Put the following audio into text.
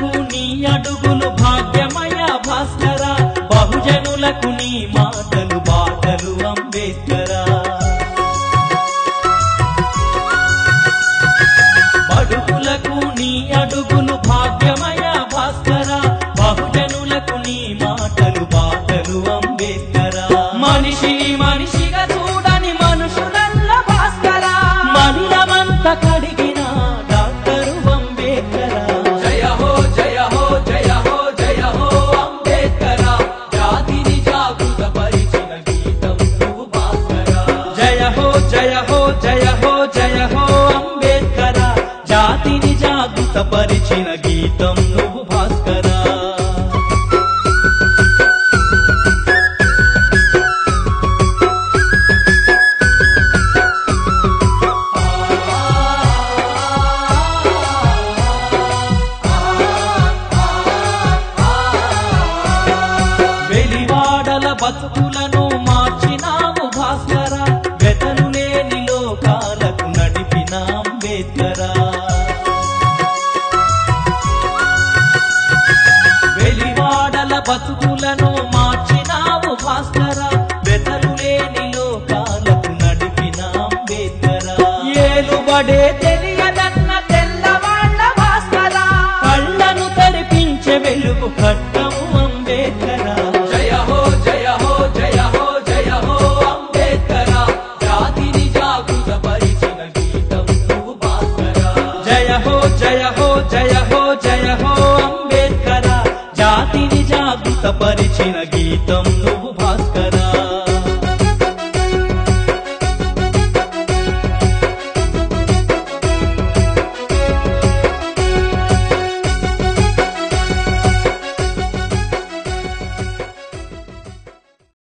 భాస్కరులకు నీ అడుగులు భాగ్యమయ భాస్కర. బహుజనులకు నీ మాటలు బాటలు అంబేద్కరా. శంకరా వెలివాడల బతుకులను మార్చినావు భాస్కర వెతలు లేని లోకాలకు నడిపినాం వేతరా ఏలుబడే జయ హో జయ హో జయ హో అంబేద్కర జాతిని జాగృతపరిచిన గీతం